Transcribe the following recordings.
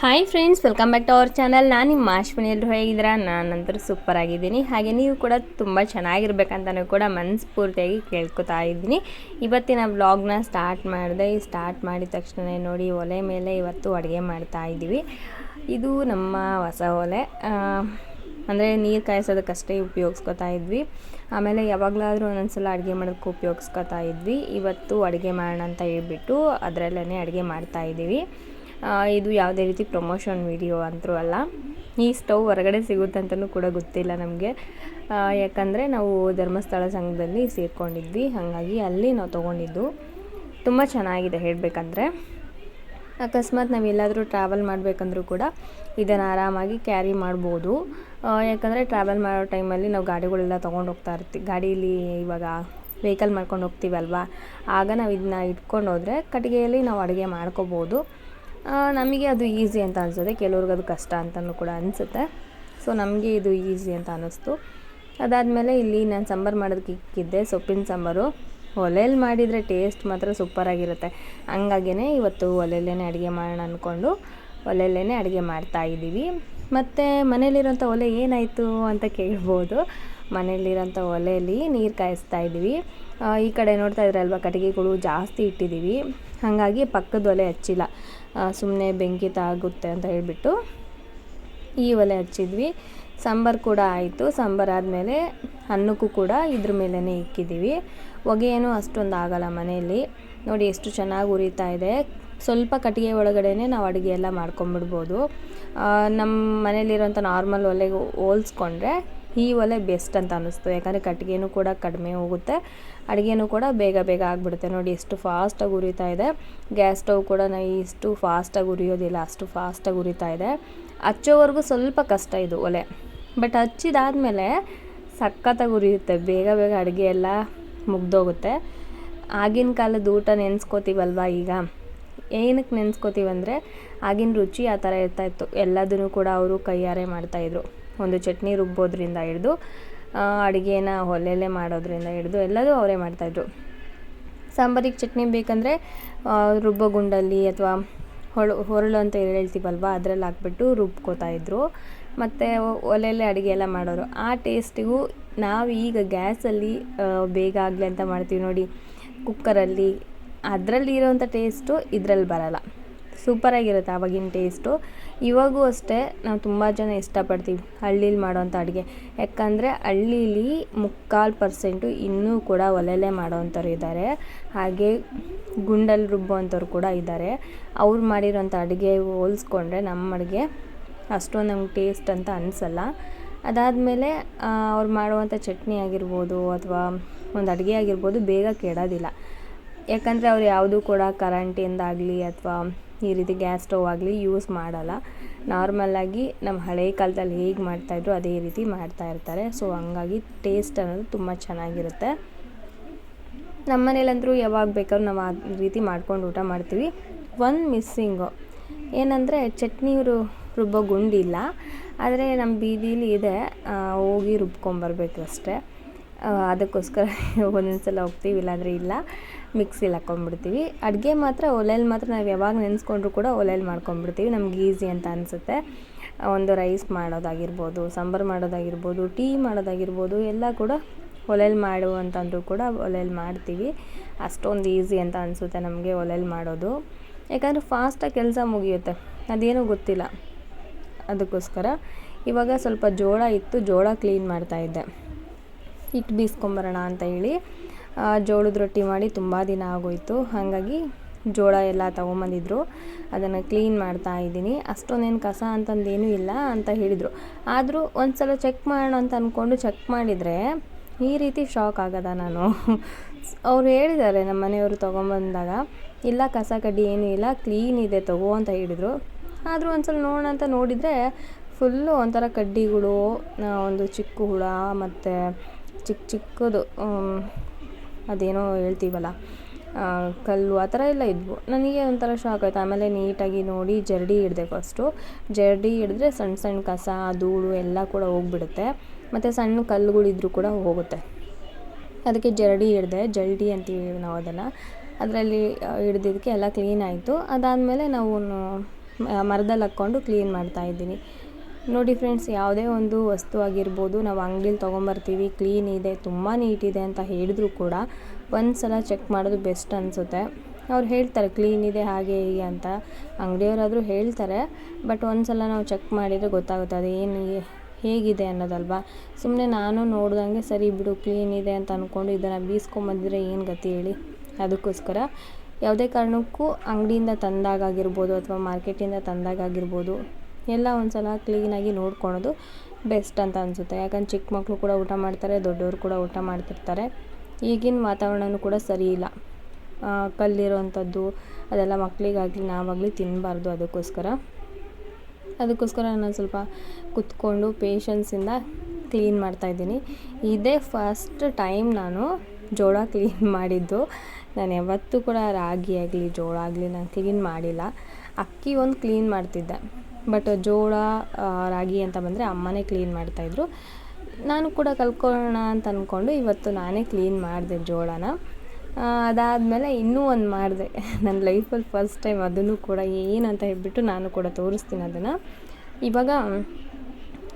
Hi friends welcome back to our channel ನಾನು ನಿಮ್ಮ ಅಶ್ವಿನಿ ಎಲ್ಲರೂ ಹೇಗಿದ್ದೀರಾ? ನಾನಂತೂ ಸೂಪರ್ ಆಗಿದ್ದೀನಿ. ಹಾಗೆ ನೀವು ಕೂಡ ತುಂಬ ಚೆನ್ನಾಗಿರ್ಬೇಕಂತಲೂ ಕೂಡ ಮನಸ್ಫೂರ್ತಿಯಾಗಿ ಕೇಳ್ಕೊತಾ ಇದ್ದೀನಿ. ಇವತ್ತಿನ ವ್ಲಾಗ್ನ ಸ್ಟಾರ್ಟ್ ಮಾಡಿದೆ. ಸ್ಟಾರ್ಟ್ ಮಾಡಿದ ತಕ್ಷಣ ನೋಡಿ, ಒಲೆ ಮೇಲೆ ಇವತ್ತು ಅಡುಗೆ ಮಾಡ್ತಾ ಇದ್ದೀವಿ. ಇದು ನಮ್ಮ ಹೊಸ ಒಲೆ. ಅಂದರೆ ನೀರು ಕಾಯಿಸೋದಕ್ಕಷ್ಟೇ ಉಪಯೋಗಿಸ್ಕೊತಾ ಇದ್ವಿ. ಆಮೇಲೆ ಯಾವಾಗಲಾದರೂ ಒಂದೊಂದ್ಸಲ ಅಡುಗೆ ಮಾಡೋದಕ್ಕೆ ಉಪಯೋಗಿಸ್ಕೊತಾ ಇದ್ವಿ. ಇವತ್ತು ಅಡುಗೆ ಮಾಡೋಣ ಅಂತ ಹೇಳ್ಬಿಟ್ಟು ಅದರಲ್ಲೇ ಅಡುಗೆ ಮಾಡ್ತಾ ಇದ್ದೀವಿ. ಇದು ಯಾವುದೇ ರೀತಿ ಪ್ರಮೋಷನ್ ವಿಡಿಯೋ ಅಂತರೂ ಅಲ್ಲ. ಈ ಸ್ಟವ್ ಹೊರಗಡೆ ಸಿಗುತ್ತೆ ಅಂತಲೂ ಕೂಡ ಗೊತ್ತಿಲ್ಲ ನಮಗೆ. ಯಾಕಂದರೆ ನಾವು ಧರ್ಮಸ್ಥಳ ಸಂಘದಲ್ಲಿ ಸೇರಿಕೊಂಡಿದ್ವಿ. ಹಾಗಾಗಿ ಅಲ್ಲಿ ನಾವು ತೊಗೊಂಡಿದ್ದು. ತುಂಬ ಚೆನ್ನಾಗಿದೆ ಹೇಳಬೇಕಂದ್ರೆ. ಅಕಸ್ಮಾತ್ ನಾವು ಎಲ್ಲಾದರೂ ಟ್ರಾವೆಲ್ ಮಾಡಬೇಕಂದ್ರೂ ಕೂಡ ಇದನ್ನು ಆರಾಮಾಗಿ ಕ್ಯಾರಿ ಮಾಡ್ಬೋದು. ಯಾಕಂದರೆ ಟ್ರಾವೆಲ್ ಮಾಡೋ ಟೈಮಲ್ಲಿ ನಾವು ಗಾಡಿಗಳೆಲ್ಲ ತೊಗೊಂಡು ಹೋಗ್ತಾ ಇರ್ತೀವಿ ಗಾಡೀಲಿ ಇವಾಗ ವೆಹಿಕಲ್ ಮಾಡ್ಕೊಂಡು ಹೋಗ್ತೀವಲ್ವ? ಆಗ ನಾವು ಇದನ್ನ ಇಟ್ಕೊಂಡು ಹೋದರೆ ಕಟ್ಟಿಗೆಯಲ್ಲಿ ನಾವು ಅಡುಗೆ ಮಾಡ್ಕೋಬೋದು. ನಮಗೆ ಅದು ಈಸಿ ಅಂತ ಅನಿಸುತ್ತೆ. ಕೆಲವ್ರಿಗೆ ಅದು ಕಷ್ಟ ಅಂತಲೂ ಕೂಡ ಅನಿಸುತ್ತೆ. ಸೊ ನಮಗೆ ಇದು ಈಸಿ ಅಂತ ಅನ್ನಿಸ್ತು ಅದಾದಮೇಲೆ ಇಲ್ಲಿ ನಾನು ಸಾಂಬಾರು ಮಾಡೋದಕ್ಕೆ ಇಕ್ಕಿದ್ದೆ. ಸೊಪ್ಪಿನ ಸಾಂಬಾರು. ಒಲೆಯಲ್ಲಿ ಮಾಡಿದರೆ ಟೇಸ್ಟ್ ಮಾತ್ರ ಸೂಪರಾಗಿರುತ್ತೆ ಹಂಗಾಗಿಯೇ ಇವತ್ತು ಒಲೆಯಲ್ಲೇ ಅಡುಗೆ ಮಾಡೋಣ ಅಂದ್ಕೊಂಡು ಒಲೆಯಲ್ಲೇ ಅಡುಗೆ ಮಾಡ್ತಾ ಇದ್ದೀವಿ. ಮತ್ತು ಮನೇಲಿರೋಂಥ ಒಲೆ ಏನಾಯಿತು ಅಂತ ಕೇಳ್ಬೋದು. ಮನೇಲಿರೋಂಥ ಒಲೆಯಲ್ಲಿ ನೀರು ಕಾಯಿಸ್ತಾ ಇದ್ದೀವಿ. ಈ ಕಡೆ ನೋಡ್ತಾ ಇದ್ರಲ್ವ, ಕಟ್ಟಿಗೆಗಳು ಜಾಸ್ತಿ ಇಟ್ಟಿದ್ದೀವಿ. ಹಾಗಾಗಿ ಪಕ್ಕದ ಒಲೆ ಹಚ್ಚಿಲ್ಲ. ಸುಮ್ಮನೆ ಬೆಂಕಿ ತಾಗುತ್ತೆ ಅಂತ ಹೇಳಿಬಿಟ್ಟು ಈ ಒಲೆ ಹಚ್ಚಿದ್ವಿ. ಸಾಂಬಾರು ಕೂಡ ಆಯಿತು. ಸಾಂಬಾರು ಆದಮೇಲೆ ಅನ್ನಕ್ಕೂ ಕೂಡ ಇದ್ರ ಮೇಲೇ ಇಕ್ಕಿದ್ದೀವಿ ಹೊಗೆ ಏನೂ ಅಷ್ಟೊಂದು ಆಗಲ್ಲ ಮನೆಯಲ್ಲಿ. ನೋಡಿ ಎಷ್ಟು ಚೆನ್ನಾಗಿ ಉರಿತಾ ಇದೆ. ಸ್ವಲ್ಪ ಕಟ್ಟಿಗೆ ಒಳಗಡೆನೆ ನಾವು ಅಡುಗೆ ಎಲ್ಲ ಮಾಡ್ಕೊಂಬಿಡ್ಬೋದು. ನಮ್ಮ ಮನೇಲಿರೋಂಥ ನಾರ್ಮಲ್ ಒಲೆಗೆ ಹೋಲ್ಸ್ಕೊಂಡ್ರೆ ಈ ಒಲೆ ಬೆಸ್ಟ್ ಅಂತ ಅನ್ನಿಸ್ತು. ಯಾಕಂದರೆ ಕಟ್ಟಿಗೆನೂ ಕೂಡ ಕಡಿಮೆ ಹೋಗುತ್ತೆ. ಅಡುಗೆನೂ ಕೂಡ ಬೇಗ ಬೇಗ ಆಗಿಬಿಡುತ್ತೆ. ನೋಡಿ ಎಷ್ಟು ಫಾಸ್ಟಾಗಿ ಉರಿತಾ ಇದೆ. ಗ್ಯಾಸ್ ಸ್ಟವ್ ಕೂಡ ನಾ ಇಷ್ಟು ಫಾಸ್ಟಾಗಿ ಉರಿಯೋದಿಲ್ಲ. ಅಷ್ಟು ಫಾಸ್ಟಾಗಿ ಉರಿತಾ ಇದೆ. ಹಚ್ಚೋವರೆಗೂ ಸ್ವಲ್ಪ ಕಷ್ಟ ಇದು ಒಲೆ. ಬಟ್ ಹಚ್ಚಿದಾದ್ಮೇಲೆ ಸಖತ್ತಾಗಿ ಉರಿಯುತ್ತೆ. ಬೇಗ ಬೇಗ ಅಡುಗೆ ಎಲ್ಲ ಮುಗ್ದೋಗುತ್ತೆ. ಆಗಿನ ಕಾಲದ ಊಟ ನೆನೆಸ್ಕೋತೀವಲ್ವ ಈಗ? ಏನಕ್ಕೆ ನೆನೆಸ್ಕೋತೀವಂದರೆ, ಆಗಿನ ರುಚಿ ಆ ಥರ ಇರ್ತಾಯಿತ್ತು ಎಲ್ಲದನ್ನು ಕೂಡ ಅವರು ಕೈಯಾರೆ ಮಾಡ್ತಾಯಿದ್ರು ಒಂದು ಚಟ್ನಿ ರುಬ್ಬೋದ್ರಿಂದ ಹಿಡಿದು ಅಡುಗೆನ ಒಲೆಯಲ್ಲೇ ಮಾಡೋದ್ರಿಂದ ಹಿಡ್ದು ಎಲ್ಲದೂ ಅವರೇ ಮಾಡ್ತಾಯಿದ್ರು ಸಾಂಬಾರಿಗೆ ಚಟ್ನಿ ಬೇಕಂದರೆ ರುಬ್ಬೋ ಗುಂಡಲ್ಲಿ ಅಥವಾ ಹೊಳು, ಹೊರಳು ಅಂತ ಹೇಳ್ತೀವಲ್ವ, ಅದರಲ್ಲಿ ಹಾಕ್ಬಿಟ್ಟು ರುಬ್ಕೋತಾಯಿದ್ರು ಮತ್ತು ಒಲೆಯಲ್ಲೇ ಅಡುಗೆ ಎಲ್ಲ ಮಾಡೋರು. ಆ ಟೇಸ್ಟಿಗೂ ನಾವು ಈಗ ಗ್ಯಾಸಲ್ಲಿ ಬೇಗ ಆಗಲಿ ಅಂತ ಮಾಡ್ತೀವಿ ನೋಡಿ, ಕುಕ್ಕರಲ್ಲಿ. ಅದರಲ್ಲಿ ಇರೋವಂಥ ಟೇಸ್ಟು ಇದರಲ್ಲಿ ಬರಲ್ಲ. ಸೂಪರಾಗಿರುತ್ತೆ ಆವಾಗಿನ ಟೇಸ್ಟು. ಇವಾಗೂ ಅಷ್ಟೇ ನಾವು ತುಂಬ ಜನ ಇಷ್ಟಪಡ್ತೀವಿ ಹಳ್ಳೀಲಿ ಮಾಡೋವಂಥ ಅಡುಗೆ. ಯಾಕಂದರೆ ಹಳ್ಳೀಲಿ ಮುಕ್ಕಾಲು ಪರ್ಸೆಂಟು ಇನ್ನೂ ಕೂಡ ಒಲೆಯಲ್ಲೇ ಮಾಡೋವಂಥವ್ರು ಇದ್ದಾರೆ ಹಾಗೆ ಗುಂಡಲ್ಲಿ ರುಬ್ಬುವಂಥವ್ರು ಕೂಡ ಇದ್ದಾರೆ ಅವ್ರು ಮಾಡಿರೋಂಥ ಅಡುಗೆ ಹೋಲಿಸ್ಕೊಂಡ್ರೆ ನಮ್ಮ ಅಡುಗೆ ಅಷ್ಟೊಂದು ನಮ್ಗೆ ಟೇಸ್ಟ್ ಅಂತ ಅನಿಸಲ್ಲ. ಅದಾದಮೇಲೆ ಅವ್ರು ಮಾಡುವಂಥ ಚಟ್ನಿ ಆಗಿರ್ಬೋದು ಅಥವಾ ಒಂದು ಅಡುಗೆ ಆಗಿರ್ಬೋದು ಬೇಗ ಕೆಡೋದಿಲ್ಲ. ಯಾಕಂದರೆ ಅವ್ರು ಯಾವುದೂ ಕೂಡ ಕರೆಂಟಿಂದಾಗಲಿ ಅಥವಾ ಈ ರೀತಿ ಗ್ಯಾಸ್ ಸ್ಟವ್ ಆಗಲಿ ಯೂಸ್ ಮಾಡಲ್ಲ. ನಾರ್ಮಲಾಗಿ ನಮ್ಮ ಹಳೆ ಕಾಲದಲ್ಲಿ ಹೇಗೆ ಮಾಡ್ತಾಯಿದ್ರು ಅದೇ ರೀತಿ ಮಾಡ್ತಾ ಇರ್ತಾರೆ. ಸೊ ಹಂಗಾಗಿ ಟೇಸ್ಟ್ ಅನ್ನೋದು ತುಂಬ ಚೆನ್ನಾಗಿರುತ್ತೆ. ನಮ್ಮ ಮನೇಲಂದ್ರೂ ಯಾವಾಗ ಬೇಕಾದ್ರೂ ನಾವು ಆ ರೀತಿ ಮಾಡ್ಕೊಂಡು ಊಟ ಮಾಡ್ತೀವಿ. ಒಂದು ಮಿಸ್ಸಿಂಗು ಏನಂದರೆ ಚಟ್ನಿ ರುಬ್ಬೋ ಗುಂಡಿಲ್ಲ. ಆದರೆ ನಮ್ಮ ಬೀದಿಲಿ ಇದೆ ಹೋಗಿ ರುಬ್ಕೊಂಬರ್ಬೇಕು ಅಷ್ಟೇ. ಆ, ಅದಕ್ಕೋಸ್ಕರ ಒಂದೊಂದು ಸಲ ಹೋಗ್ತೀವಿ, ಇಲ್ಲಾಂದರೆ ಇಲ್ಲ. ಮಿಕ್ಸಿಲಿ ಹಾಕ್ಕೊಂಬಿಡ್ತೀವಿ ಅಡುಗೆ ಮಾತ್ರ ಒಲೆಯಲ್ಲಿ ಮಾತ್ರ ನಾವು ಯಾವಾಗ ನೆನೆಸ್ಕೊಂಡ್ರು ಕೂಡ ಒಲೆಯಲ್ಲಿ ಮಾಡ್ಕೊಂಡ್ಬಿಡ್ತೀವಿ. ನಮ್ಗೆ ಈಸಿ ಅಂತ ಅನಿಸುತ್ತೆ. ಒಂದು ರೈಸ್ ಮಾಡೋದಾಗಿರ್ಬೋದು, ಸಾಂಬಾರು ಮಾಡೋದಾಗಿರ್ಬೋದು, ಟೀ ಮಾಡೋದಾಗಿರ್ಬೋದು, ಎಲ್ಲ ಕೂಡ ಒಲೆಯಲ್ಲಿ ಮಾಡುವಂತಂದ್ರೂ ಕೂಡ ಒಲೆಯಲ್ಲಿ ಮಾಡ್ತೀವಿ. ಅಷ್ಟೊಂದು ಈಸಿ ಅಂತ ಅನಿಸುತ್ತೆ ನಮಗೆ ಒಲೆಯಲ್ಲಿ ಮಾಡೋದು. ಯಾಕಂದರೆ ಫಾಸ್ಟಾಗಿ ಕೆಲಸ ಮುಗಿಯುತ್ತೆ. ಅದೇನೂ ಗೊತ್ತಿಲ್ಲ. ಅದಕ್ಕೋಸ್ಕರ ಇವಾಗ ಸ್ವಲ್ಪ ಜೋಳ ಇತ್ತು, ಜೋಳ ಕ್ಲೀನ್ ಮಾಡ್ತಾಯಿದ್ದೆ ಹಿಟ್ಟು ಬೀಸ್ಕೊಂಬರೋಣ ಅಂತ ಹೇಳಿ ಜೋಳದ ರೊಟ್ಟಿ ಮಾಡಿ ತುಂಬ ದಿನ ಆಗೋಯಿತು. ಹಾಗಾಗಿ ಜೋಳ ಎಲ್ಲ ತೊಗೊಂಬಂದಿದ್ರು. ಅದನ್ನು ಕ್ಲೀನ್ ಮಾಡ್ತಾ ಇದ್ದೀನಿ. ಅಷ್ಟೊಂದೇನು ಕಸ ಅಂತಂದೇನೂ ಇಲ್ಲ ಅಂತ ಹೇಳಿದರು. ಆದರೂ ಒಂದು ಸಲ ಚೆಕ್ ಮಾಡೋಣ ಅಂತ ಅಂದ್ಕೊಂಡು ಚೆಕ್ ಮಾಡಿದರೆ ಈ ರೀತಿ ಶಾಕ್ ಆಗದ ನಾನು. ಅವ್ರು ಹೇಳಿದ್ದಾರೆ ನಮ್ಮ ಮನೆಯವರು ತೊಗೊಂಬಂದಾಗ, ಇಲ್ಲ ಕಸ ಕಡ್ಡಿ ಏನೂ ಇಲ್ಲ ಕ್ಲೀನ್ ಇದೆ ತಗೋ ಅಂತ ಹೇಳಿದರು. ಆದರೂ ಒಂದು ಸಲ ನೋಡೋಣ ಅಂತ ನೋಡಿದರೆ ಫುಲ್ಲು ಒಂಥರ ಕಡ್ಡಿಗಳು ಒಂದು ಚಿಕ್ಕ ಹುಳ ಮತ್ತು ಚಿಕ್ಕ ಚಿಕ್ಕದು ಅದೇನೋ ಹೇಳ್ತೀವಲ್ಲ ಕಲ್ಲು ಆ ಥರ ಎಲ್ಲ ಇದ್ವು. ನನಗೆ ಒಂಥರ ಶಾಕ್ ಆಯಿತು. ಆಮೇಲೆ ನೀಟಾಗಿ ನೋಡಿ ಜರಡಿ ಹಿಡ್ದೆ ಫಸ್ಟು ಜರಡಿ ಹಿಡಿದ್ರೆ ಸಣ್ಣ ಸಣ್ಣ ಕಸ, ಧೂಳು ಎಲ್ಲ ಕೂಡ ಹೋಗ್ಬಿಡುತ್ತೆ. ಮತ್ತು ಸಣ್ಣ ಕಲ್ಲುಗಳಿದ್ರೂ ಕೂಡ ಹೋಗುತ್ತೆ. ಅದಕ್ಕೆ ಜರಡಿ ಹಿಡ್ದೆ ಜಲ್ಡಿ ಅಂತೀವಿ ನಾವು ಅದನ್ನು. ಅದರಲ್ಲಿ ಹಿಡ್ದಿದ್ದಕ್ಕೆ ಎಲ್ಲ ಕ್ಲೀನ್ ಆಯಿತು. ಅದಾದಮೇಲೆ ನಾವು ಮರದಲ್ಲಿ ಹಾಕ್ಕೊಂಡು ಕ್ಲೀನ್ ಮಾಡ್ತಾ ಇದ್ದೀನಿ. ನೋಡಿ ಫ್ರೆಂಡ್ಸ್ ಯಾವುದೇ ಒಂದು ವಸ್ತು ಆಗಿರ್ಬೋದು, ನಾವು ಅಂಗಡೀಲಿ ತೊಗೊಂಬರ್ತೀವಿ ಕ್ಲೀನ್ ಇದೆ, ತುಂಬ ನೀಟಿದೆ ಅಂತ ಹೇಳಿದ್ರು ಕೂಡ ಒಂದು ಸಲ ಚೆಕ್ ಮಾಡೋದು ಬೆಸ್ಟ್ ಅನಿಸುತ್ತೆ. ಅವ್ರು ಹೇಳ್ತಾರೆ ಕ್ಲೀನ್ ಇದೆ, ಹಾಗೆ ಹೀಗೆ ಅಂತ. ಅಂಗಡಿಯವರಾದರೂ ಹೇಳ್ತಾರೆ ಬಟ್ ಒಂದು ಸಲ ನಾವು ಚೆಕ್ ಮಾಡಿದರೆ ಗೊತ್ತಾಗುತ್ತೆ, ಅದು ಏನು ಹೇಗಿದೆ ಅನ್ನೋದಲ್ವಾ. ಸುಮ್ಮನೆ ನಾನು ನೋಡ್ದಂಗೆ, ಸರಿ ಬಿಡು ಕ್ಲೀನ್ ಇದೆ ಅಂತ ಅಂದ್ಕೊಂಡು ಇದನ್ನು ಬೀಸ್ಕೊಂಬಂದಿದ್ರೆ ಏನು ಗತಿ ಹೇಳಿ? ಅದಕ್ಕೋಸ್ಕರ ಯಾವುದೇ ಕಾರಣಕ್ಕೂ ಅಂಗಡಿಯಿಂದ ತಂದಾಗಿರ್ಬೋದು ಅಥವಾ ಮಾರ್ಕೆಟಿಂದ ತಂದಾಗಿರ್ಬೋದು ಎಲ್ಲ ಒಂದು ಸಲ ಕ್ಲೀನಾಗಿ ನೋಡ್ಕೊಳೋದು ಬೆಸ್ಟ್ ಅಂತ ಅನಿಸುತ್ತೆ. ಯಾಕಂದ್ರೆ ಚಿಕ್ಕ ಮಕ್ಕಳು ಕೂಡ ಊಟ ಮಾಡ್ತಾರೆ, ದೊಡ್ಡವರು ಕೂಡ ಊಟ ಮಾಡ್ತಿರ್ತಾರೆ. ಈಗಿನ ವಾತಾವರಣವೂ ಕೂಡ ಸರಿ ಇಲ್ಲ. ಕಲ್ಲಿರೋವಂಥದ್ದು, ಅದೆಲ್ಲ ಮಕ್ಕಳಿಗಾಗಲಿ ನಾವಾಗಲಿ ತಿನ್ನಬಾರ್ದು ಅದಕ್ಕೋಸ್ಕರ. ಅದಕ್ಕೋಸ್ಕರ ನಾನು ಸ್ವಲ್ಪ ಕುತ್ಕೊಂಡು ಪೇಷನ್ಸಿಂದ ಕ್ಲೀನ್ ಮಾಡ್ತಾಯಿದ್ದೀನಿ ಇದೇ ಫಸ್ಟ್ ಟೈಮ್ ನಾನು ಜೋಳ ಕ್ಲೀನ್ ಮಾಡಿದ್ದು. ನಾನು ಯಾವತ್ತೂ ಕೂಡ ರಾಗಿ ಆಗಲಿ, ಜೋಳ ಆಗಲಿ ನಾನು ಕ್ಲೀನ್ ಮಾಡಿಲ್ಲ. ಅಕ್ಕಿ ಒಂದು ಕ್ಲೀನ್ ಮಾಡ್ತಿದ್ದೆ. ಬಟ್ ಜೋಳ ರಾಗಿ ಅಂತ ಬಂದರೆ ಅಮ್ಮನೇ ಕ್ಲೀನ್ ಮಾಡ್ತಾಯಿದ್ರು ನಾನು ಕೂಡ ಕಲ್ತ್ಕೊಳ್ಳೋಣ ಅಂತ ಅಂದ್ಕೊಂಡು ಇವತ್ತು ನಾನೇ ಕ್ಲೀನ್ ಮಾಡಿದೆ ಜೋಳನ. ಅದಾದಮೇಲೆ ಇನ್ನೂ ಒಂದು ಮಾಡಿದೆ. ನನ್ನ ಲೈಫಲ್ಲಿ ಫಸ್ಟ್ ಟೈಮ್ ಅದನ್ನು ಕೂಡ ಏನಂತ ಹೇಳ್ಬಿಟ್ಟು ನಾನು ಕೂಡ ತೋರಿಸ್ತೀನಿ ಅದನ್ನು. ಇವಾಗ,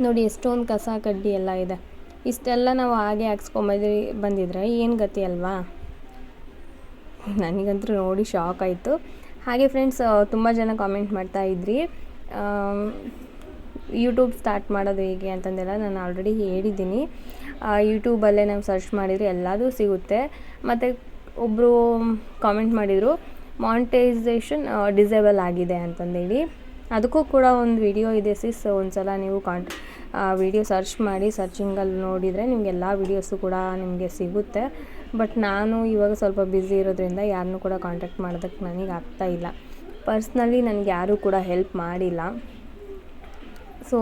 ನೋಡಿ ಎಷ್ಟೊಂದು ಕಸ ಕಡ್ಡಿ ಎಲ್ಲ ಇದೆ. ಇಷ್ಟೆಲ್ಲ ನಾವು ಹಾಗೆ ಹಾಕ್ಸ್ಕೊಂಬಂದು, ಬಂದಿದ್ರೆ ಏನು ಗತಿ ಅಲ್ವಾ? ನನಗಂತೂ ನೋಡಿ ಶಾಕ್ ಆಯಿತು. ಹಾಗೆ ಫ್ರೆಂಡ್ಸ್ ತುಂಬ ಜನ ಕಾಮೆಂಟ್ ಮಾಡ್ತಾ ಇದ್ರಿ. ಯೂಟ್ಯೂಬ್ ಸ್ಟಾರ್ಟ್ ಮಾಡೋದು ಹೇಗೆ ಅಂತಂದೆಲ್ಲ ನಾನು ಆಲ್ರೆಡಿ ಹೇಳಿದ್ದೀನಿ. ಯೂಟ್ಯೂಬಲ್ಲೇ ನಾವು ಸರ್ಚ್ ಮಾಡಿದರೆ ಎಲ್ಲದೂ ಸಿಗುತ್ತೆ. ಮತ್ತು ಒಬ್ಬರು ಕಾಮೆಂಟ್ ಮಾಡಿದರು ಮಾನಿಟೈಸೇಷನ್ ಡಿಸೇಬಲ್ ಆಗಿದೆ ಅಂತಂದೇಳಿ. ಅದಕ್ಕೂ ಕೂಡ ಒಂದು ವಿಡಿಯೋ ಇದೆ ಸಿಸ್ ಒಂದು ಸಲ ನೀವು ಕಾಂಟ್ ವಿಡಿಯೋ ಸರ್ಚ್ ಮಾಡಿ ಸರ್ಚಿಂಗಲ್ಲಿ ನೋಡಿದರೆ ನಿಮ್ಗೆ ಎಲ್ಲ ವೀಡಿಯೋಸು ಕೂಡ ನಿಮಗೆ ಸಿಗುತ್ತೆ. ಬಟ್ ನಾನು ಇವಾಗ ಸ್ವಲ್ಪ ಬ್ಯುಸಿ ಇರೋದ್ರಿಂದ ಯಾರನ್ನೂ ಕೂಡ ಕಾಂಟ್ಯಾಕ್ಟ್ ಮಾಡೋದಕ್ಕೆ ನನಗೆ ಆಗ್ತಾ ಇಲ್ಲ. ಪರ್ಸ್ನಲಿ ನನಗೆ ಯಾರೂ ಕೂಡ ಹೆಲ್ಪ್ ಮಾಡಿಲ್ಲ. ಸೊ,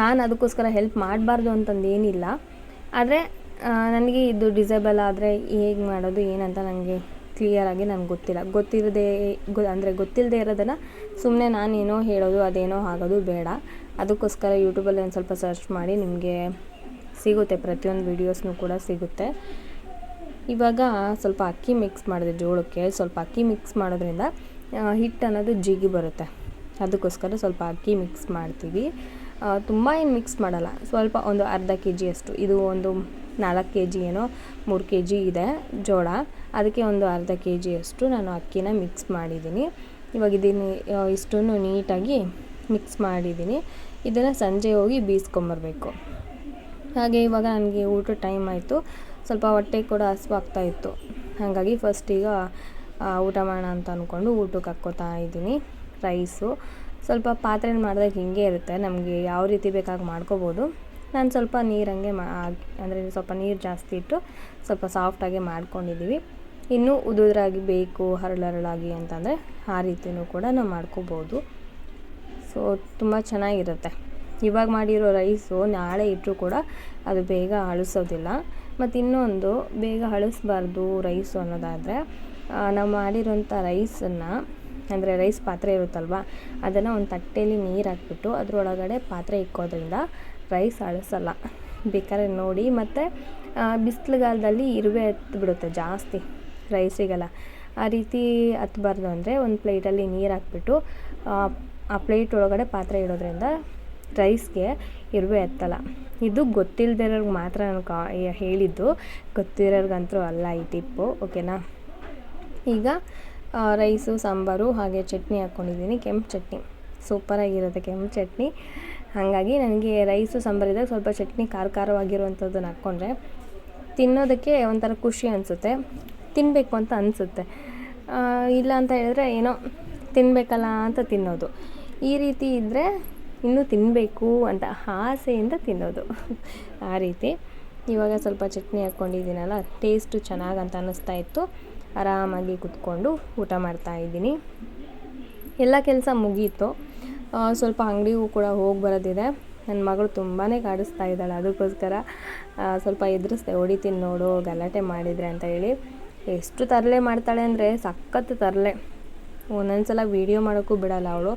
ನಾನು ಅದಕ್ಕೋಸ್ಕರ ಹೆಲ್ಪ್ ಮಾಡಬಾರ್ದು ಅಂತಂದು ಏನಿಲ್ಲ ಆದರೆ ನನಗೆ ಇದು ಡಿಸೇಬಲ್ ಆದರೆ ಹೇಗೆ ಮಾಡೋದು, ಏನಂತ ನನಗೆ ಕ್ಲಿಯರಾಗಿ ನನಗೆ ಗೊತ್ತಿಲ್ಲ. ಗೊತ್ತಿರದೇ ಗೊ, ಅಂದರೆ ಗೊತ್ತಿಲ್ಲದೆ ಇರೋದನ್ನು ಸುಮ್ಮನೆ ನಾನೇನೋ ಹೇಳೋದು, ಅದೇನೋ ಆಗೋದು ಬೇಡ. ಅದಕ್ಕೋಸ್ಕರ ಯೂಟ್ಯೂಬಲ್ಲಿ ಒಂದು ಸ್ವಲ್ಪ ಸರ್ಚ್ ಮಾಡಿ ನಿಮಗೆ ಸಿಗುತ್ತೆ, ಪ್ರತಿಯೊಂದು ವೀಡಿಯೋಸ್ನೂ ಕೂಡ ಸಿಗುತ್ತೆ. ಇವಾಗ ಸ್ವಲ್ಪ ಅಕ್ಕಿ ಮಿಕ್ಸ್ ಮಾಡಿದೆ ಜೋಳಕ್ಕೆ. ಸ್ವಲ್ಪ ಅಕ್ಕಿ ಮಿಕ್ಸ್ ಮಾಡೋದ್ರಿಂದ ಹಿಟ್ಟು ಅನ್ನೋದು ಜಿಗಿ ಬರುತ್ತೆ. ಅದಕ್ಕೋಸ್ಕರ ಸ್ವಲ್ಪ ಅಕ್ಕಿ ಮಿಕ್ಸ್ ಮಾಡ್ತೀವಿ. ತುಂಬ ಏನು ಮಿಕ್ಸ್ ಮಾಡಲ್ಲ. ಸ್ವಲ್ಪ ಒಂದು ಅರ್ಧ ಕೆ ಜಿಯಷ್ಟು ಇದು ಒಂದು ನಾಲ್ಕು ಕೆ ಜಿ ಏನೋ, ಮೂರು ಕೆ ಜಿ ಇದೆ ಜೋಳ. ಅದಕ್ಕೆ ಒಂದು ಅರ್ಧ ಕೆ ಜಿಯಷ್ಟು ನಾನು ಅಕ್ಕಿನ ಮಿಕ್ಸ್ ಮಾಡಿದ್ದೀನಿ. ಇವಾಗ ಇದನ್ನು ಇಷ್ಟನ್ನು ನೀಟಾಗಿ ಮಿಕ್ಸ್ ಮಾಡಿದ್ದೀನಿ. ಇದನ್ನು ಸಂಜೆ ಹೋಗಿ ಬೀಸ್ಕೊಂಬರ್ಬೇಕು. ಹಾಗೆ ಇವಾಗ ನನಗೆ ಊಟ ಟೈಮ್ ಆಯಿತು. ಸ್ವಲ್ಪ ಹೊಟ್ಟೆ ಕೂಡ ಹಸಿವಾಗ್ತಾ ಇತ್ತು. ಹಾಗಾಗಿ ಫಸ್ಟ್ ಈಗ ಊಟ ಮಾಡೋಣ ಅಂತ ಅಂದ್ಕೊಂಡು ಊಟಕ್ಕೆ ಹಾಕ್ಕೋತಾ ಇದ್ದೀನಿ ರೈಸು ಸ್ವಲ್ಪ ಪಾತ್ರೆ ಮಾಡಿದಾಗ ಹಿಂಗೆ ಇರುತ್ತೆ, ನಮಗೆ ಯಾವ ರೀತಿ ಬೇಕಾಗಿ ಮಾಡ್ಕೋಬೋದು. ನಾನು ಸ್ವಲ್ಪ ನೀರು ಹಂಗೆ ಮಾ, ಅಂದರೆ ಸ್ವಲ್ಪ ನೀರು ಜಾಸ್ತಿ ಇಟ್ಟು ಸ್ವಲ್ಪ ಸಾಫ್ಟಾಗಿ ಮಾಡ್ಕೊಂಡಿದ್ದೀವಿ ಇನ್ನೂ ಉದುರಾಗಿ ಬೇಕು, ಹರಳರಳಾಗಿ ಅಂತಂದರೆ ಆ ರೀತಿಯೂ ಕೂಡ ನಾವು ಮಾಡ್ಕೋಬೋದು. ಸೊ ತುಂಬ ಚೆನ್ನಾಗಿರುತ್ತೆ. ಇವಾಗ ಮಾಡಿರೋ ರೈಸು ನಾಳೆ ಇಟ್ಟರೂ ಕೂಡ ಅದು ಬೇಗ ಅಳಿಸೋದಿಲ್ಲ. ಮತ್ತು ಇನ್ನೊಂದು ಬೇಗ ಅಳಿಸ್ಬಾರ್ದು ರೈಸು ಅನ್ನೋದಾದರೆ ನಾವು ಮಾಡಿರೋಂಥ ರೈಸನ್ನು, ಅಂದರೆ ರೈಸ್ ಪಾತ್ರೆ ಇರುತ್ತಲ್ವ, ಅದನ್ನು ಒಂದು ತಟ್ಟೆಯಲ್ಲಿ ನೀರು ಹಾಕ್ಬಿಟ್ಟು ಅದರೊಳಗಡೆ ಪಾತ್ರೆ ಇಕ್ಕೋದ್ರಿಂದ ರೈಸ್ ಅಳಿಸಲ್ಲ. ಬೇಕಾದ್ರೆ ನೋಡಿ, ಮತ್ತು ಬಿಸಿಲುಗಾಲದಲ್ಲಿ ಇರುವೆ ಹತ್ತು ಬಿಡುತ್ತೆ ಜಾಸ್ತಿ ರೈಸಿಗೆಲ್ಲ. ಆ ರೀತಿ ಹತ್ತಬಾರ್ದು ಅಂದರೆ ಒಂದು ಪ್ಲೇಟಲ್ಲಿ ನೀರು ಹಾಕ್ಬಿಟ್ಟು, ಆ ಪ್ಲೇಟ್ ಒಳಗಡೆ ಪಾತ್ರೆ ಇಡೋದ್ರಿಂದ ರೈಸ್ಗೆ ಇರುವೆ ಎತ್ತಲ್ಲ. ಇದು ಗೊತ್ತಿಲ್ಲದಿರೋರ್ಗೆ ಮಾತ್ರ ನಾನು ಕಾ ಹೇಳಿದ್ದು. ಗೊತ್ತಿರೋರ್ಗಂತೂ ಅಲ್ಲ ಈ ಟಿಪ್ಪು, ಓಕೆನಾ? ಈಗ ರೈಸು, ಸಾಂಬಾರು ಹಾಗೆ ಚಟ್ನಿ ಹಾಕ್ಕೊಂಡಿದ್ದೀನಿ, ಕೆಂಪು ಚಟ್ನಿ. ಸೂಪರಾಗಿರುತ್ತೆ ಕೆಂಪು ಚಟ್ನಿ. ಹಾಗಾಗಿ ನನಗೆ ರೈಸು ಸಾಂಬಾರಿದ್ದಾಗ ಸ್ವಲ್ಪ ಚಟ್ನಿ ಖಾರ ಖಾರವಾಗಿರುವಂಥದ್ದನ್ನು ಹಾಕ್ಕೊಂಡ್ರೆ ತಿನ್ನೋದಕ್ಕೆ ಒಂಥರ ಖುಷಿ ಅನಿಸುತ್ತೆ. ತಿನ್ನಬೇಕು ಅಂತ ಅನಿಸುತ್ತೆ. ಇಲ್ಲ ಅಂತ ಹೇಳಿದ್ರೆ ಏನೋ ತಿನ್ನಬೇಕಲ್ಲ ಅಂತ ತಿನ್ನೋದು. ಈ ರೀತಿ ಇದ್ದರೆ ಇನ್ನೂ ತಿನ್ನಬೇಕು ಅಂತ ಆಸೆಯಿಂದ ತಿನ್ನೋದು. ಆ ರೀತಿ. ಇವಾಗ ಸ್ವಲ್ಪ ಚಟ್ನಿ ಹಾಕ್ಕೊಂಡಿದ್ದೀನಲ್ಲ ಟೇಸ್ಟು ಚೆನ್ನಾಗಂತ ಅನ್ನಿಸ್ತಾ ಇತ್ತು. ಆರಾಮಾಗಿ ಕುತ್ಕೊಂಡು ಊಟ ಮಾಡ್ತಾ ಇದ್ದೀನಿ. ಎಲ್ಲ ಕೆಲಸ ಮುಗೀತು. ಸ್ವಲ್ಪ ಅಂಗಡಿಗೂ ಕೂಡ ಹೋಗಿ ಬರೋದಿದೆ. ನನ್ನ ಮಗಳು ತುಂಬಾ ಕಾಡಿಸ್ತಾ ಇದ್ದಾಳೆ. ಅದಕ್ಕೋಸ್ಕರ ಸ್ವಲ್ಪ ಎದುರಿಸ್ದೆ ಹೊಡಿತೀನಿ ನೋಡು, ಗಲಾಟೆ ಮಾಡಿದರೆ ಅಂತ ಹೇಳಿ ಎಷ್ಟು ತರಲೆ ಮಾಡ್ತಾಳೆ ಅಂದರೆ ಸಖತ್ತು ತರಲೆ. ಒಂದೊಂದು ಸಲ ವೀಡಿಯೋ ಮಾಡೋಕ್ಕೂ ಬಿಡಲ್ಲ ಅವಳು.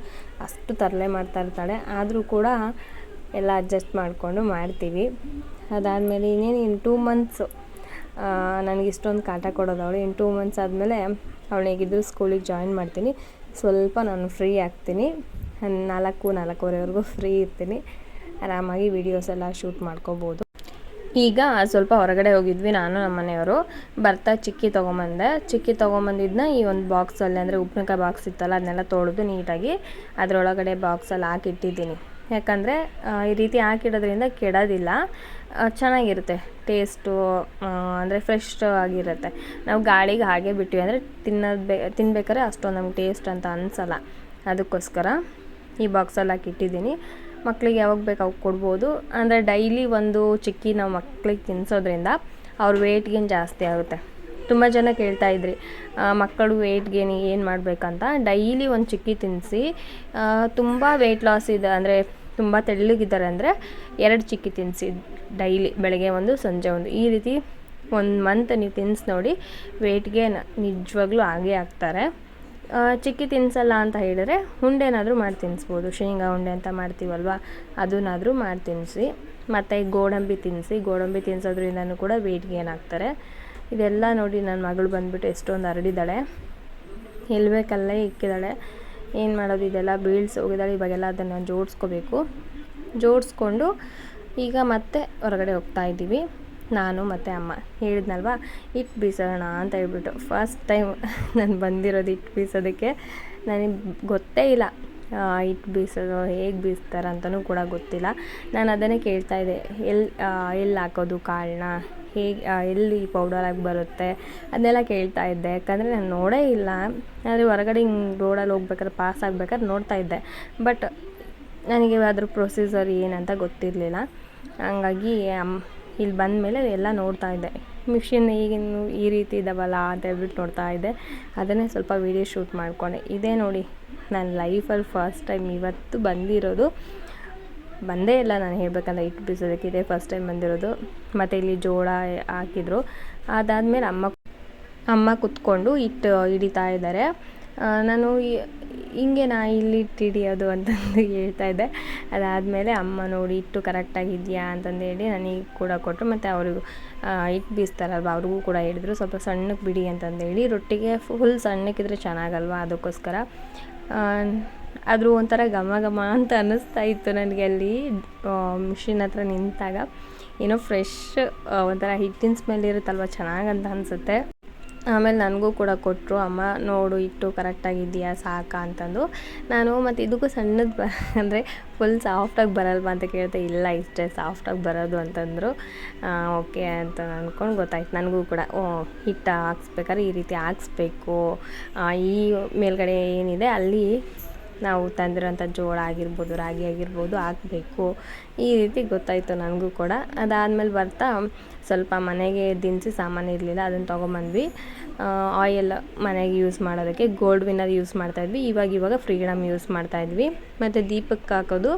ಅಷ್ಟು ತರಲೆ ಮಾಡ್ತಾ ಇರ್ತಾಳೆ. ಆದರೂ ಕೂಡ ಎಲ್ಲ ಅಡ್ಜಸ್ಟ್ ಮಾಡಿಕೊಂಡು ಮಾಡ್ತೀವಿ. ಅದಾದಮೇಲೆ ಇನ್ನೇನು ಇನ್ನು ಟೂ ಮಂತ್ಸು ನನಗೆ ಇಷ್ಟೊಂದು ಕಾಟ ಕೊಡೋದು ಅವಳು. ಇನ್ನು ಟೂ ಮಂತ್ಸ್ ಆದಮೇಲೆ ಅವಳು ಹೇಗಿದ್ರು ಸ್ಕೂಲಿಗೆ ಜಾಯಿನ್ ಮಾಡ್ತೀನಿ. ಸ್ವಲ್ಪ ನಾನು ಫ್ರೀ ಆಗ್ತೀನಿ. ನಾಲ್ಕು, ನಾಲ್ಕೂವರೆವರೆಗೂ ಫ್ರೀ ಇರ್ತೀನಿ. ಆರಾಮಾಗಿ ವೀಡಿಯೋಸ್ ಎಲ್ಲ ಶೂಟ್ ಮಾಡ್ಕೋಬೋದು. ಈಗ ಸ್ವಲ್ಪ ಹೊರಗಡೆ ಹೋಗಿದ್ವಿ ನಾನು ನಮ್ಮ ಮನೆಯವರು. ಬರ್ತಾ ಚಿಕ್ಕಿ ತೊಗೊಂಬಂದೆ. ಚಿಕ್ಕಿ ತೊಗೊಂಬಂದಿದ್ದನ್ನ ಈ ಒಂದು ಬಾಕ್ಸಲ್ಲಿ ಅಂದರೆ ಉಪ್ಪಿನಕಾಯಿ ಬಾಕ್ಸ್ ಇತ್ತಲ್ಲ, ಅದನ್ನೆಲ್ಲ ತೊಳೆದು ನೀಟಾಗಿ ಅದರೊಳಗಡೆ ಬಾಕ್ಸಲ್ಲಿ ಹಾಕಿಟ್ಟಿದ್ದೀನಿ. ಯಾಕಂದರೆ ಈ ರೀತಿ ಹಾಕಿಡೋದ್ರಿಂದ ಕೆಡೋದಿಲ್ಲ. ಚೆನ್ನಾಗಿರುತ್ತೆ. ಟೇಸ್ಟು ಅಂದರೆ ಫ್ರೆಶ್ ಆಗಿರುತ್ತೆ. ನಾವು ಗಾಳಿಗೆ ಹಾಗೆ ಬಿಟ್ವಿ ಅಂದರೆ ತಿನ್ನೋದು ಬೇ, ತಿನ್ಬೇಕಾದ್ರೆ ಅಷ್ಟೊಂದು ನಮ್ಗೆ ಟೇಸ್ಟ್ ಅಂತ ಅನಿಸಲ್ಲ. ಅದಕ್ಕೋಸ್ಕರ ಈ ಬಾಕ್ಸಲ್ಲಿ ಹಾಕಿ ಇಟ್ಟಿದ್ದೀನಿ. ಮಕ್ಕಳಿಗೆ ಯಾವಾಗ ಬೇಕು ಅವಾಗ ಕೊಡ್ಬೋದು. ಅಂದರೆ ಡೈಲಿ ಒಂದು ಚಿಕ್ಕಿ ನಾವು ಮಕ್ಳಿಗೆ ತಿನ್ನಿಸೋದ್ರಿಂದ ಅವ್ರ ವೇಟ್ಗೇನ್ ಜಾಸ್ತಿ ಆಗುತ್ತೆ. ತುಂಬ ಜನ ಕೇಳ್ತಾ ಇದ್ರಿ ಮಕ್ಕಳು ವೆಯ್ಟ್ ಗೇನ್ ಏನು ಮಾಡಬೇಕಂತ. ಡೈಲಿ ಒಂದು ಚಿಕ್ಕಿ ತಿನ್ನಿಸಿ ತುಂಬ ವೇಟ್ ಲಾಸ್ ಇದೆ. ಅಂದರೆ ತುಂಬ ತೆಳ್ಳಗಿದ್ದಾರೆ ಅಂದರೆ ಎರಡು ಚಿಕ್ಕಿ ತಿನ್ನಿಸಿ ಡೈಲಿ ಬೆಳಗ್ಗೆ ಒಂದು, ಸಂಜೆ ಒಂದು. ಈ ರೀತಿ ಒಂದು ಮಂತ್ ನೀವು ತಿನ್ನಿಸಿ ನೋಡಿ ವೇಟ್ಗೆ ನಿಜವಾಗ್ಲೂ ಆಗೇ ಆಗ್ತಾರೆ. ಚಿಕ್ಕಿ ತಿನ್ಸಲ್ಲ ಅಂತ ಹೇಳಿದ್ರೆ ಉಂಡೆನಾದರೂ ಮಾಡಿ ತಿನ್ನಿಸ್ಬೋದು ಶೇಂಗಾ ಉಂಡೆ ಅಂತ ಮಾಡ್ತೀವಲ್ವ, ಅದನ್ನಾದರೂ ಮಾಡಿ ತಿನ್ನಿಸಿ ಮತ್ತು ಗೋಡಂಬಿ ತಿನ್ನಿಸಿ ಗೋಡಂಬಿ ತಿನ್ನಿಸೋದ್ರಿಂದನೂ ಕೂಡ ವೇಟ್ ಗೇನ್ ಆಗ್ತಾರೆ. ಇದೆಲ್ಲ ನೋಡಿ ನನ್ನ ಮಗಳು ಬಂದುಬಿಟ್ಟು ಎಷ್ಟೊಂದು ಹರಡಿದ್ದಾಳೆ. ಬೇಕಲ್ಲೇ ಇಕ್ಕಿದ್ದಾಳೆ. ಏನು ಮಾಡೋದು ಇದೆಲ್ಲ? ಬೀಳ್ಸ್ ಹೋಗಿದ್ದಾಳೆ, ಇವಾಗೆಲ್ಲ ಅದನ್ನು ಜೋಡಿಸ್ಕೋಬೇಕು. ಜೋಡಿಸ್ಕೊಂಡು ಈಗ ಮತ್ತೆ ಹೊರಗಡೆ ಹೋಗ್ತಾ ಇದ್ದೀವಿ. ನಾನು ಮತ್ತು ಅಮ್ಮ. ಹೇಳಿದ್ನಲ್ವ? ಹಿಟ್ಟು ಬೀಸೋಣ ಅಂತ ಹೇಳ್ಬಿಟ್ಟು. ಫಸ್ಟ್ ಟೈಮ್ ನಾನು ಬಂದಿರೋದು ಹಿಟ್ಟು ಬೀಸೋದಕ್ಕೆ. ನನಗೆ ಗೊತ್ತೇ ಇಲ್ಲ. ಹಿಟ್ಟು ಬೀಸೋದು ಹೇಗೆ ಬೀಸ್ತಾರೆ ಅಂತಲೂ ಕೂಡ ಗೊತ್ತಿಲ್ಲ. ನಾನು ಅದನ್ನೇ ಕೇಳ್ತಾ ಇದ್ದೆ. ಎಲ್ಲಿ ಎಲ್ಲಿ ಹಾಕೋದು ಕಾಳನ್ನ ಹೇಗೆ ಎಲ್ಲಿ ಆಗಿ ಬರುತ್ತೆ ಅದನ್ನೆಲ್ಲ ಕೇಳ್ತಾ ಇದ್ದೆ. ಯಾಕಂದರೆ ನಾನು ನೋಡೇ ಇಲ್ಲ. ಆದರೆ ಹೊರಗಡೆ ಹಿಂಗೆ ರೋಡಲ್ಲಿ ಹೋಗ್ಬೇಕಾದ್ರೆ ಪಾಸ್ ಆಗ್ಬೇಕಾದ್ರೆ ನೋಡ್ತಾ ಇದ್ದೆ. ಬಟ್ ನನಗೆ ಅದ್ರ ಪ್ರೊಸೀಜರ್ ಏನಂತ ಗೊತ್ತಿರಲಿಲ್ಲ. ಹಂಗಾಗಿ ಇಲ್ಲಿ ಬಂದ ಮೇಲೆ ಎಲ್ಲ ನೋಡ್ತಾ ಇದ್ದೆ. ಮಿಷಿನ್ ಈಗಿನ ಈ ರೀತಿ ಇದ್ದಾವಲ್ಲ ಅಂತ ಹೇಳ್ಬಿಟ್ಟು ನೋಡ್ತಾ ಇದ್ದೆ. ಅದನ್ನೇ ಸ್ವಲ್ಪ ವೀಡಿಯೋ ಶೂಟ್ ಮಾಡಿಕೊಂಡೆ. ಇದೇ ನೋಡಿ ನನ್ನ ಲೈಫಲ್ಲಿ ಫಸ್ಟ್ ಟೈಮ್ ಇವತ್ತು ಬಂದಿರೋದು. ಬಂದೇ ಇಲ್ಲ ನಾನು ಹೇಳಬೇಕಂದ್ರೆ ಇಟ್ಟು ಬಿಸೋದಕ್ಕೆ ಇದೇ ಫಸ್ಟ್ ಟೈಮ್ ಬಂದಿರೋದು. ಮತ್ತು ಇಲ್ಲಿ ಜೋಳ ಹಾಕಿದ್ರು. ಅದಾದಮೇಲೆ ಅಮ್ಮ ಅಮ್ಮ ಕುತ್ಕೊಂಡು ಇಟ್ಟು ಹಿಡಿತಾ ಇದ್ದಾರೆ. ನಾನು ಹಿಂಗೆ ನಾ ಇಲ್ಲಿ ಇಟ್ಟು ಹಿಡಿಯೋದು ಅಂತಂದು ಹೇಳ್ತಾ ಇದ್ದೆ. ಅದಾದಮೇಲೆ ಅಮ್ಮ ನೋಡಿ ಇಟ್ಟು ಕರೆಕ್ಟಾಗಿದೆಯಾ ಅಂತಂದು ಹೇಳಿ ನನಗೆ ಕೂಡ ಕೊಟ್ಟರು. ಮತ್ತು ಅವರಿಗೂ ಇಟ್ಟು ಬೀಸ್ತಾರಲ್ವ? ಅವ್ರಿಗೂ ಕೂಡ ಹಿಡಿದ್ರು ಸ್ವಲ್ಪ ಸಣ್ಣಕ್ಕೆ ಬಿಡಿ ಅಂತಂದೇಳಿ ರೊಟ್ಟಿಗೆ ಫುಲ್ ಸಣ್ಣಕ್ಕಿದ್ರೆ ಚೆನ್ನಾಗಲ್ವ ಅದಕ್ಕೋಸ್ಕರ? ಆದರೂ ಒಂಥರ ಘಮ ಘಮ ಅಂತ ಅನ್ನಿಸ್ತಾ ಇತ್ತು ನನಗೆ ಅಲ್ಲಿ ಮಿಷಿನ್ ಹತ್ರ ನಿಂತಾಗ. ಏನೋ ಫ್ರೆಶ್ ಒಂಥರ ಹಿಟ್ಟಿನ ಸ್ಮೆಲ್ ಇರುತ್ತಲ್ವ, ಚೆನ್ನಾಗಂತ ಅನಿಸುತ್ತೆ. ಆಮೇಲೆ ನನಗೂ ಕೂಡ ಕೊಟ್ಟರು ಅಮ್ಮ, ನೋಡು ಇಟ್ಟು ಕರೆಕ್ಟಾಗಿದೆಯಾ ಸಾಕಾ? ಅಂತಂದು. ನಾನು ಮತ್ತು ಇದಕ್ಕೂ ಸಣ್ಣದು ಬ ಅಂದರೆ ಫುಲ್ ಸಾಫ್ಟಾಗಿ ಬರಲ್ವಾ ಅಂತ ಕೇಳ್ತಾ, ಇಲ್ಲ, ಇಷ್ಟೇ ಸಾಫ್ಟಾಗಿ ಬರೋದು, ಅಂತಂದರು. ಓಕೆ, ಅಂತ ಅಂದ್ಕೊಂಡು ಗೊತ್ತಾಯ್ತು ನನಗೂ ಕೂಡ. ಓ, ಹಿಟ್ಟು ಹಾಕ್ಸ್ಬೇಕಾದ್ರೆ ಈ ರೀತಿ ಹಾಕ್ಸ್ಬೇಕು. ಈ ಮೇಲ್ಗಡೆ ಏನಿದೆ ಅಲ್ಲಿ ನಾವು ತಂದಿರೋಂಥ ಜೋಳ ಆಗಿರ್ಬೋದು, ರಾಗಿ ಆಗಿರ್ಬೋದು ಹಾಕಬೇಕು. ಈ ರೀತಿ ಗೊತ್ತಾಯಿತು ನನಗೂ ಕೂಡ. ಅದಾದಮೇಲೆ ಬರ್ತಾ ಸ್ವಲ್ಪ ಮನೆಗೆ ದಿನಸಿ ಸಾಮಾನು ಇರಲಿಲ್ಲ, ಅದನ್ನು ತೊಗೊಂಬಂದ್ವಿ. ಆಯಿಲ್ ಮನೆಗೆ ಯೂಸ್ ಮಾಡೋದಕ್ಕೆ ಗೋಲ್ಡ್ ವಿನ್ನರ್ ಯೂಸ್ ಮಾಡ್ತಾಯಿದ್ವಿ ಇವಾಗ ಇವಾಗ ಫ್ರೀಡಮ್ ಯೂಸ್ ಮಾಡ್ತಾಯಿದ್ವಿ ಮತ್ತು ದೀಪಕ್ಕೆ ಹಾಕೋದು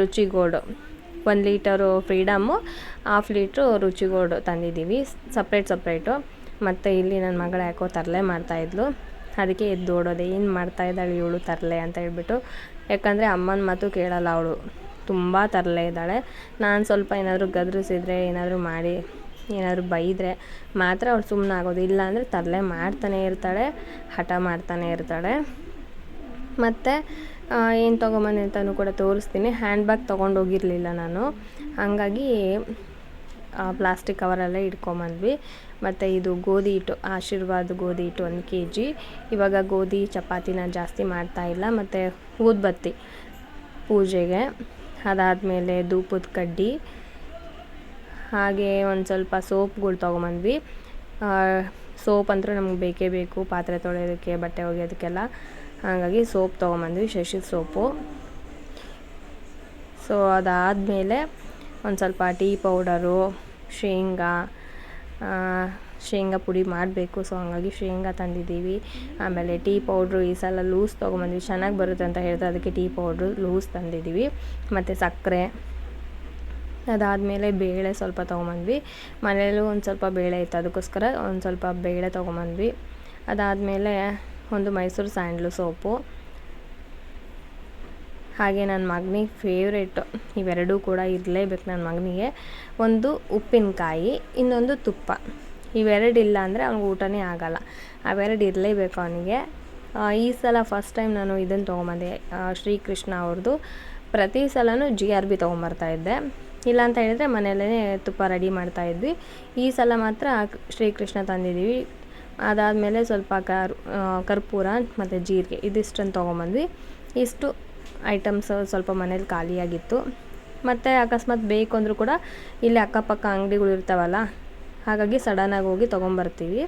ರುಚಿ ಗೋಲ್ಡು ಒಂದು litre freedom half litre Ruchi gold ತಂದಿದ್ದೀವಿ. Separate separate ಮತ್ತು ಇಲ್ಲಿ ನನ್ನ ಮಗಳು ಯಾಕೋ ತರಲೆ ಮಾಡ್ತಾಯಿದ್ಲು ಅದಕ್ಕೆ ಎದ್ದು ಓಡೋದೆ. ಏನು ಮಾಡ್ತಾ ಇದ್ದಾಳೆ ಇವಳು ತರಲೆ ಅಂತ ಹೇಳ್ಬಿಟ್ಟು. ಯಾಕಂದರೆ ಅಮ್ಮನ ಮಾತು ಕೇಳಲ್ಲ ಅವಳು. ತುಂಬ ತರಲೆ ಇದ್ದಾಳೆ. ನಾನು ಸ್ವಲ್ಪ ಏನಾದರೂ ಗದರಿಸಿದ್ರೆ, ಏನಾದರೂ ಮಾಡಿ, ಏನಾದರೂ ಬೈದರೆ ಮಾತ್ರ ಅವಳು ಸುಮ್ಮನೆ ಆಗೋದು. ಇಲ್ಲ ಅಂದರೆ ತರಲೆ ಮಾಡ್ತಾನೆ ಇರ್ತಾಳೆ, ಹಠ ಮಾಡ್ತಾನೆ ಇರ್ತಾಳೆ. ಮತ್ತು ಏನು ತೊಗೊಂಬಂದೆ ಅಂತಲೂ ಕೂಡ ತೋರಿಸ್ತೀನಿ. ಹ್ಯಾಂಡ್ ಬ್ಯಾಗ್ ತೊಗೊಂಡೋಗಿರಲಿಲ್ಲ ನಾನು. ಹಾಗಾಗಿ ಪ್ಲಾಸ್ಟಿಕ್ ಕವರಲ್ಲೇ ಇಟ್ಕೊಂಬಂದ್ವಿ. ಮತ್ತು ಇದು ಗೋಧಿ ಹಿಟ್ಟು, ಆಶೀರ್ವಾದ ಗೋಧಿ ಹಿಟ್ಟು ಒಂದು ಕೆ ಜಿ ಇವಾಗ ಗೋಧಿ ಚಪಾತಿನ ಜಾಸ್ತಿ ಮಾಡ್ತಾ ಇಲ್ಲ, ಮತ್ತು ಊದ್ಬತ್ತಿ ಪೂಜೆಗೆ. ಅದಾದಮೇಲೆ ಧೂಪದ ಕಡ್ಡಿ. ಹಾಗೆ ಒಂದು ಸ್ವಲ್ಪ ಸೋಪ್ಗಳು ತೊಗೊಂಬಂದ್ವಿ. ಸೋಪ್ ಅಂತೂ ನಮ್ಗೆ ಬೇಕೇ ಬೇಕು, ಪಾತ್ರೆ ತೊಳೆಯೋದಕ್ಕೆ, ಬಟ್ಟೆ ಒಗೆಯೋದಕ್ಕೆಲ್ಲ. ಹಾಗಾಗಿ ಸೋಪ್ ತೊಗೊಂಬಂದ್ವಿ ಶಶಿ ಸೋಪು. ಸೊ ಅದಾದಮೇಲೆ ಒಂದು ಸ್ವಲ್ಪ ಟೀ ಪೌಡರು ಶೇಂಗಾ ಶೇಂಗಾ ಪುಡಿ ಮಾಡಬೇಕು. ಸೊ ಹಂಗಾಗಿ ಶೇಂಗಾ ತಂದಿದ್ದೀವಿ. ಆಮೇಲೆ ಟೀ ಪೌಡ್ರು ಈ ಸಲ ಲೂಸ್ ತೊಗೊಂಬಂದ್ವಿ. ಚೆನ್ನಾಗಿ ಬರುತ್ತೆ ಅಂತ ಹೇಳ್ತಾ ಅದಕ್ಕೆ ಟೀ ಪೌಡ್ರು ಲೂಸ್ ತಂದಿದ್ದೀವಿ. ಮತ್ತು ಸಕ್ಕರೆ, ಅದಾದಮೇಲೆ ಬೇಳೆ ಸ್ವಲ್ಪ ತೊಗೊಂಬಂದ್ವಿ. ಮನೆಯಲ್ಲೂ ಒಂದು ಸ್ವಲ್ಪ ಬೇಳೆ ಇತ್ತು. ಅದಕ್ಕೋಸ್ಕರ ಒಂದು ಸ್ವಲ್ಪ ಬೇಳೆ ತೊಗೊಂಬಂದ್ವಿ. ಅದಾದಮೇಲೆ ಒಂದು ಮೈಸೂರು ಸ್ಯಾಂಡ್ಲು ಸೋಪು. ಹಾಗೆ ನನ್ನ ಮಗನಿಗೆ ಫೇವ್ರೇಟು ಇವೆರಡೂ ಕೂಡ ಇರಲೇಬೇಕು ನನ್ನ ಮಗನಿಗೆ. ಒಂದು ಉಪ್ಪಿನಕಾಯಿ, ಇನ್ನೊಂದು ತುಪ್ಪ. ಇವೆರಡು ಇಲ್ಲ ಅಂದರೆ ಅವ್ನಿಗೆ ಊಟನೇ ಆಗಲ್ಲ. ಅವೆರಡು ಇರಲೇಬೇಕು ಅವನಿಗೆ. ಈ ಸಲ ಫಸ್ಟ್ ಟೈಮ್ ನಾನು ಇದನ್ನು ತೊಗೊಂಬಂದೆ. ಶ್ರೀಕೃಷ್ಣ ಅವ್ರದ್ದು ಪ್ರತಿ ಸಲನೂ ಜಿ ಆರ್ ಬಿ ತೊಗೊಂಬರ್ತಾಯಿದ್ದೆ ಇಲ್ಲ ಅಂತ ಹೇಳಿದ್ರೆ ಮನೆಯಲ್ಲೇ ತುಪ್ಪ ರೆಡಿ ಮಾಡ್ತಾಯಿದ್ವಿ ಈ ಸಲ ಮಾತ್ರ ಶ್ರೀಕೃಷ್ಣ ತಂದಿದ್ದೀವಿ. ಅದಾದಮೇಲೆ ಸ್ವಲ್ಪ ಕರ್ ಕರ್ಪೂರ ಮತ್ತು ಜೀರಿಗೆ, ಇದಿಷ್ಟನ್ನು ತೊಗೊಂಬಂದ್ವಿ. ಇಷ್ಟು. ಐಟಮ್ಸ್ ಸ್ವಲ್ಪ ಮನೇಲಿ ಖಾಲಿಯಾಗಿತ್ತು. ಮತ್ತು ಅಕಸ್ಮಾತ್ ಬೇಕು ಅಂದರೂ ಕೂಡ ಇಲ್ಲಿ ಅಕ್ಕಪಕ್ಕ ಅಂಗಡಿಗಳು ಇರ್ತಾವಲ್ಲ, ಹಾಗಾಗಿ ಸಡನ್ನಾಗಿ ಹೋಗಿ ತೊಗೊಂಬರ್ತೀವಿ.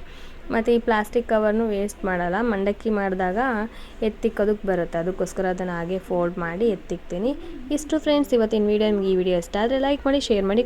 ಮತ್ತು ಈ ಪ್ಲಾಸ್ಟಿಕ್ ಕವರ್ನು ವೇಸ್ಟ್ ಮಾಡಲ್ಲ, ಮಂಡಕ್ಕಿ ಮಾಡಿದಾಗ ಎತ್ತಿಕ್ಕೋದಕ್ಕೆ ಬರುತ್ತೆ. ಅದಕ್ಕೋಸ್ಕರ ಅದನ್ನು ಹಾಗೆ ಫೋಲ್ಡ್ ಮಾಡಿ ಎತ್ತಿಕ್ತೀನಿ. ಇಷ್ಟು ಫ್ರೆಂಡ್ಸ್ ಇವತ್ತಿನ ವೀಡಿಯೋ ನಿಮ್ಗೆ ಈ ವಿಡಿಯೋ ಇಷ್ಟ ಆದರೆ ಲೈಕ್ ಮಾಡಿ ಶೇರ್ ಮಾಡಿ